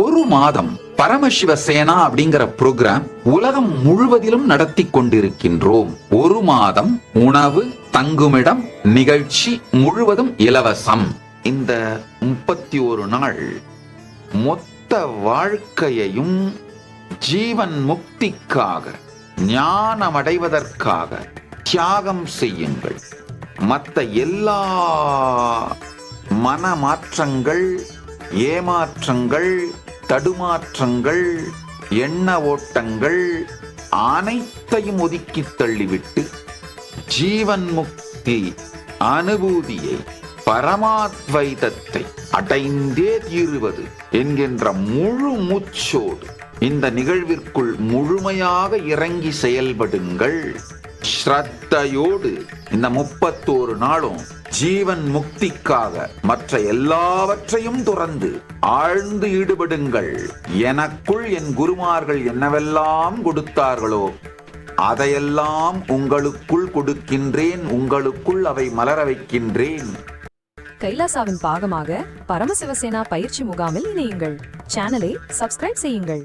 ஒரு மாதம் பரமசிவ சேனா அப்படிங்கிற புரோகிராம் உலகம் முழுவதிலும் நடத்தி கொண்டிருக்கின்றோம். ஒரு மாதம் உணவு தங்குமிடம் நிகழ்ச்சி முழுவதும் இலவசம். இந்த முப்பத்தி ஒரு நாள் மொத்த வாழ்க்கையையும் ஜீவன் முக்திக்காக ஞானமடைவதற்காக தியாகம் செய்யுங்கள். மற்ற எல்லா மனமாற்றங்கள் ஏமாற்றங்கள் தடுமாற்றங்கள் எண்ண ஓட்டங்கள் அனைத்தையும் ஒதுக்கி தள்ளிவிட்டு ஜீவன் முக்தி அனுபூதியை பரமாத்வைதத்தை அடைந்தே தீருவது என்கின்ற முழு மூச்சோடு இந்த நிகழ்விற்குள் முழுமையாக இறங்கி செயல்படுங்கள். ஸ்ரத்தையோடு இந்த முப்பத்தோரு நாளும் ஜீவன் முக்திக்காக மற்ற எல்லாவற்றையும் துறந்து ஆழ்ந்து ஈடுபடுங்கள். எனக்குள் என் குருமார்கள் என்னவெல்லாம் கொடுத்தார்களோ அதையெல்லாம் உங்களுக்குள் கொடுக்கின்றேன் உங்களுக்குள் அவை மலர வைக்கின்றேன். கைலாசாவின் பாகமாக பரமசிவசேனா பயிற்சி முகாமில் இணையுங்கள். சேனலை சப்ஸ்கிரைப் செய்யுங்கள்.